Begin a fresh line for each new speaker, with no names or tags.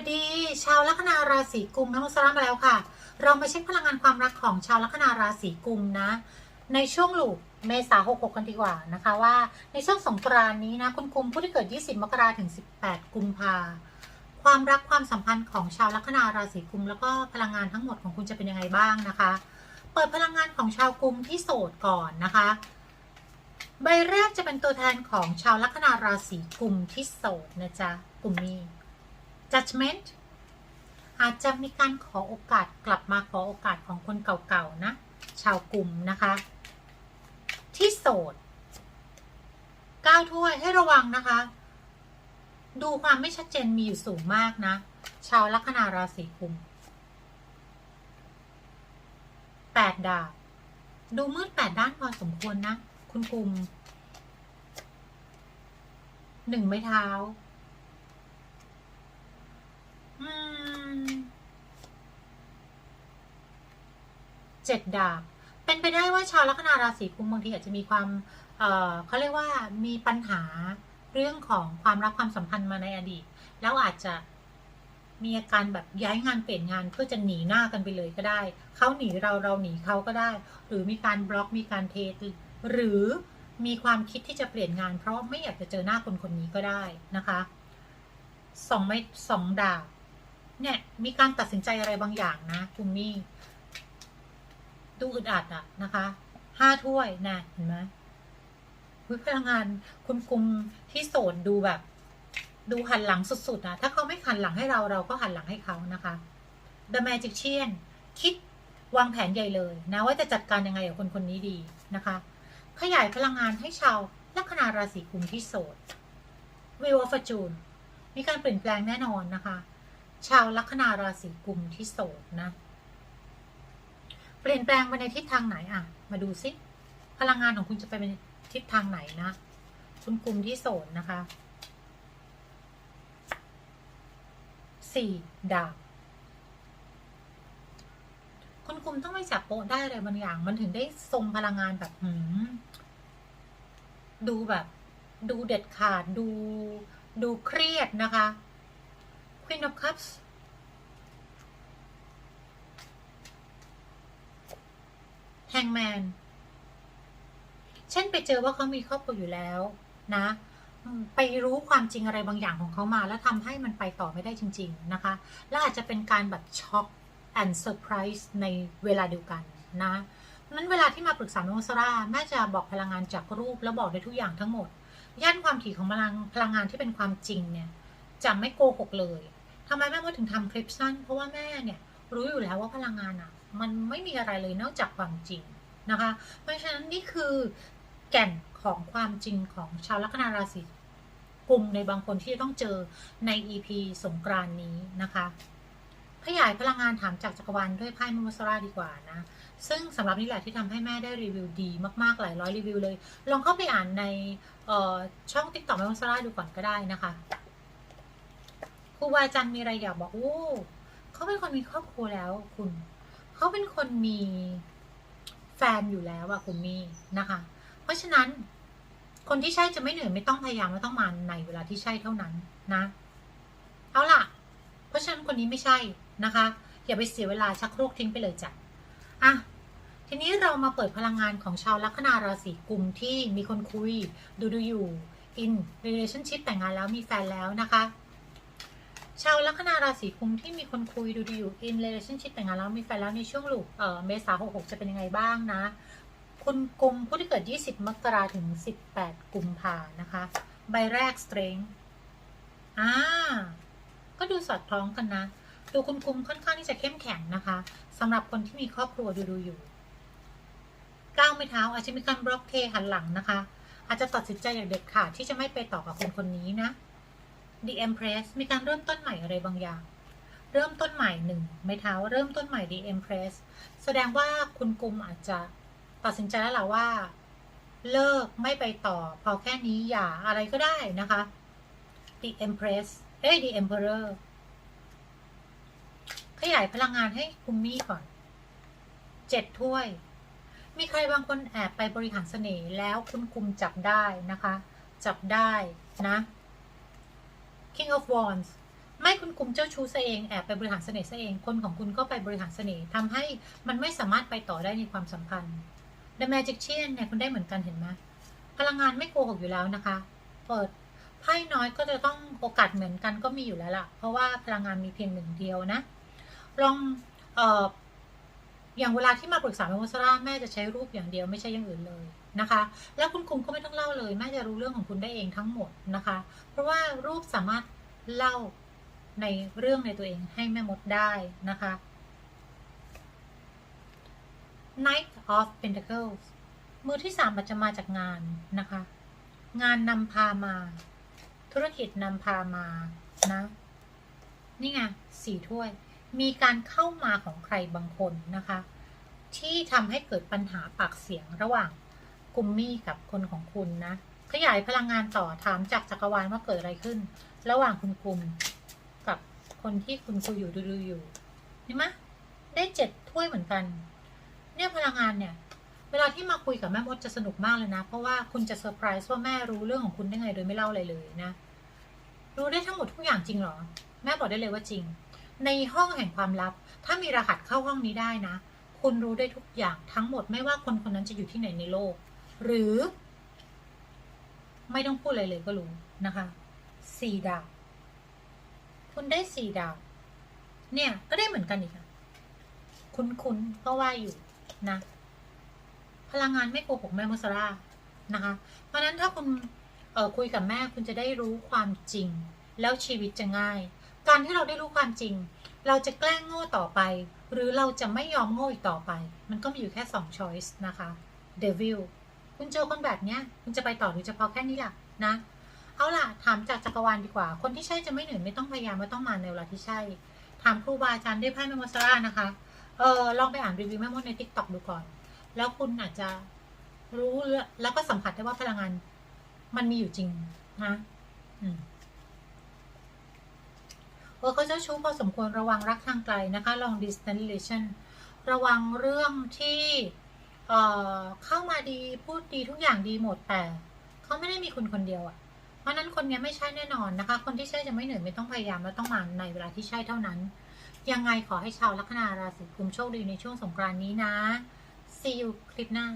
วัสดี ชาวลัคนาราศีกุมทั้งหมดสลามมาแล้วค่ะ เรามาเช็คพลังงานความรักของชาวลัคนาราศีกุมนะ ในช่วงหลูกเมษาหกหกกันดีกว่านะคะว่าในช่วงสงกรานนี้นะคุณกุมผู้ที่เกิด 20 มกราถึง 18 กุมภาความรักความสัมพันธ์ของชาวลัคนาราศีกุม แล้วก็พลังงานทั้งหมดของคุณจะเป็นยังไงบ้างนะคะ เปิดพลังงานของชาวกุมที่โสดก่อนนะคะ ใบแรกจะเป็นตัวแทนของชาวลัคนาราศีกุมที่โสดนะจ๊ะกลุ่มนี้ judgment อาจจะมีการขอโอกาสกลับมาขอโอกาสของคนเก่าๆนะ ชาวกลุ่มนะคะ ที่โสดก้าวถ้วยให้ระวังนะคะ ดูความไม่ชัดเจนมีอยู่สูงมากนะ ชาวลัคนาราศีกุมแปดดาบดูมืดแปดด้านพอสมควรนะ คุณกุมหนึ่งไม้เท้า อืม เจ็ดดาบ เป็นไปได้ว่าชาวลัคนาราศีกุมบางทีอาจจะมีความเอ่อเขาเรียกว่ามีปัญหาเรื่องของความรักความสัมพันธ์มาในอดีต แล้วอาจจะมีอาการแบบย้ายงานเปลี่ยนงานเพื่อจะหนีหน้ากันไปเลยก็ได้ เขาหนีเราเราหนีเขาก็ได้ หรือมีการบล็อกมีการเทสหรือมีความคิดที่จะเปลี่ยนงาน เพราะไม่อยากจะเจอหน้าคนคนนี้ก็ได้นะคะสองไม่สองดาบเนี่ยมีการตัดสินใจอะไรบางอย่างนะคุณมี่ ดูอึดอัดอะนะคะห้าถ้วยนะเห็นไหมวิพลังงานคุณกุมที่โสดดูแบบ ดูหันหลังสุดๆนะถ้าเขาไม่หันหลังให้เราเราก็หันหลังให้เขานะคะ The Magician คิดวางแผนใหญ่เลยนะว่าจะจัดการยังไงกับคนคนนี้ดีนะคะ ขยายพลังงานให้ชาวลัคนาราศีกุมที่โสด Wheel of Fortune มีการเปลี่ยนแปลงแน่นอนนะคะ ชาวลัคนาราศีกุมที่โสดนะ เปลี่ยนแปลงไปในทิศทางไหนอะ มาดูซิ พลังงานของคุณจะไปในทิศทางไหนนะ คุณกุมที่โสดนะคะสี่ดาบคุณกุมต้องไม่จับโป๊ะได้อะไรบางอย่าง มันถึงได้ทรงพลังงานแบบหืมดูแบบ ดูเด็ดขาดดู ดูเครียดนะคะ Queen of Cups แฮงแมนเช่นไปเจอว่าเขามีครอบครัวอยู่แล้ว นะ ไปรู้ความจริงอะไรบางอย่างของเขามา แล้วทำให้มันไปต่อไม่ได้จริง ๆ นะคะ และอาจจะเป็นการแบบช็อกแอนด์เซอร์ไพรส์ในเวลาเดียวกันนะนั้นเวลาที่มาปรึกษาโนซาร่าแม่จะบอกพลังงานจากรูปแล้วบอกได้ทุกอย่างทั้งหมด ย่านความถี่ของพลังพลังงานที่เป็นความจริงเนี่ยจะไม่โกหกเลยทำไมแม่มดถึงทำคลิปสั้น เพราะว่าแม่เนี่ยรู้อยู่แล้วว่าพลังงานอะ มันไม่มีอะไรเลยนอกจากความจริงนะคะ เพราะฉะนั้นนี่คือแก่นของความจริงของชาวลัคนาราศีกลุ่มในบางคนที่จะต้องเจอใน EP สงกรานนี้นะคะขยายพลังงานถามจากจักรวาลด้วยไพ่มุมสราดีกว่านะ ซึ่งสำหรับนี่แหละที่ทำให้แม่ได้รีวิวดีมากๆ หลายร้อยรีวิวเลย ลองเข้าไปอ่านในช่องติ๊กต็อกแม่มุมสราดูก่อนก็ได้นะคะครูวาจันมีอะไรอยากบอกโอ้เขาเป็นคนมีครอบครัวแล้วคุณ เขาเป็นคนมีแฟนอยู่แล้วอะคุณมี่นะคะ เพราะฉะนั้นคนที่ใช่จะไม่เหนื่อยไม่ต้องพยายามไม่ต้องมาในเวลาที่ใช่เท่านั้นนะ เอาล่ะ เพราะฉะนั้นคนนี้ไม่ใช่นะคะ อย่าไปเสียเวลาชักโครกทิ้งไปเลยจ้ะอะทีนี้เรามาเปิดพลังงานของชาวลัคนาราศีกุมที่มีคนคุย ดูดูอยู่ in relationship แต่งงานแล้วมีแฟนแล้วนะคะ ชาวลัคนาราศีกุมที่มีคนคุยดูดูอยู่ in relationship แต่งงานแล้วมีแฟนแล้วในช่วงหลูกเอ่อเมษาหกหกจะเป็นยังไงบ้างนะ คุณกุมผู้ที่เกิด 20 มกราถึง 18 กุมภานะคะ ใบแรก strength อ่าก็ดูสอดคล้องกันนะ ดูคุณกุมค่อนข้างที่จะเข้มแข็งนะคะสำหรับคนที่มีครอบครัวดูดูอยู่ก้าวไม่เท้าอาจจะมีการบล็อกเทหันหลังนะคะ อาจจะตัดสินใจอย่างเด็ดขาดที่จะไม่ไปต่อกับคนคนนี้นะ The Empress มีการเริ่มต้นใหม่อะไรบางอย่าง เริ่มต้นใหม่หนึ่งไม้เท้าเริ่มต้นใหม่ The Empress แสดงว่าคุณกุมอาจจะตัดสินใจแล้วล่ะว่า เลิกไม่ไปต่อ พอแค่นี้อย่าอะไรก็ได้นะคะ The Empress เอ้ย The Emperor ขยายพลังงานให้คุณมี่ก่อนเจ็ดถ้วย มีใครบางคนแอบไปบริหารเสน่ห์แล้วคุณกุมจับได้นะคะ จับได้นะ King of Wands ไม่คุณกุมเจ้าชู้ซะเองแอบไปบริหารเสน่ห์ซะเอง คนของคุณก็ไปบริหารเสน่ห์ทำให้มันไม่สามารถไปต่อได้ในความสัมพันธ์ The Magician เนี่ยคุณได้เหมือนกันเห็นไหมพลังงานไม่โกหกอยู่แล้วนะคะ เปิดไพ่น้อยก็จะต้องโอกาสเหมือนกันก็มีอยู่แล้วล่ะ เพราะว่าพลังงานมีเพียงหนึ่งเดียวนะ ลองเอ่อ อย่างเวลาที่มาปรึกษาแม่วสราแม่จะใช้รูปอย่างเดียวไม่ใช่อย่างอื่นเลยนะคะ แล้วคุณคุมก็ไม่ต้องเล่าเลย แม่จะรู้เรื่องของคุณได้เองทั้งหมดนะคะ เพราะว่ารูปสามารถเล่าในเรื่องในตัวเองให้แม่มดได้นะคะ Knight of Pentacles มือที่สามอาจจะมาจากงานนะคะ งานนำพามา ธุรกิจนำพามานะ นี่ไงสี่ถ้วย มีการเข้ามาของใครบางคนนะคะ ที่ทำให้เกิดปัญหาปากเสียงระหว่างกุมมี่กับคนของคุณนะ ขยายพลังงานต่อถามจากจักรวาลว่าเกิดอะไรขึ้น ระหว่างคุณกุมกับคนที่คุณคุยอยู่ดูๆอยู่เห็นไหมได้เจ็ดถ้วยเหมือนกัน เนี่ยพลังงานเนี่ย เวลาที่มาคุยกับแม่มดจะสนุกมากเลยนะ เพราะว่าคุณจะเซอร์ไพรส์ว่าแม่รู้เรื่องของคุณได้ไงโดยไม่เล่าอะไรเลยนะ รู้ได้ทั้งหมดทุกอย่างจริงเหรอ แม่บอกได้เลยว่าจริง ในห้องแห่งความลับ ถ้ามีรหัสเข้าห้องนี้ได้นะ คุณรู้ได้ทุกอย่างทั้งหมดไม่ว่าคนคนนั้นจะอยู่ที่ไหนในโลก หรือ ไม่ต้องพูดอะไรเลยก็รู้นะคะสี่ดาว คุณได้สี่ดาว เนี่ยก็ได้เหมือนกันอีกอะคุ้นๆก็ว่าอยู่นะ พลังงานไม่โกหกแม่มุสรานะคะ เพราะฉะนั้นถ้าคุณเออคุยกับแม่คุณจะได้รู้ความจริง แล้วชีวิตจะง่าย การที่เราได้รู้ความจริง เราจะแกล้งโง่ต่อไป หรือเราจะไม่ยอมโง่อีกต่อไป มันก็มีอยู่แค่สองช้อยส์นะคะ Devil คุณเจอคนแบบเนี้ยคุณจะไปต่อหรือจะพอแค่นี้ล่ะนะ เอาล่ะ ถามจากจักรวาลดีกว่า คนที่ใช่จะไม่เหนื่อยไม่ต้องพยายามไม่ต้องมาในเวลาที่ใช่ ถามครูบาอาจารย์ได้ไพ่แม่มดสรานะคะ เออลองไปอ่านรีวิวแม่มดในทิกตอกดูก่อน แล้วคุณอาจจะรู้แล้วก็สัมผัสได้ว่าพลังงานมันมีอยู่จริงนะ อืม เออเขาเจ้าชู้พอสมควรระวังรักทางไกลนะคะ long distance relation ระวังเรื่องที่เอ่อเข้ามาดีพูดดีทุกอย่างดีหมดแต่เขาไม่ได้มีคุณคนเดียวอะ่ะ เพราะนั้นคนนี้ไม่ใช่แน่นอนนะคะ คนที่ใช่จะไม่เหนื่อยไม่ต้องพยายามและต้องมาในเวลาที่ใช่เท่านั้น ยังไงขอให้ชาวลัคนาราศีกุมโชคดีในช่วงสงกรานนี้นะ see you คลิปหน้า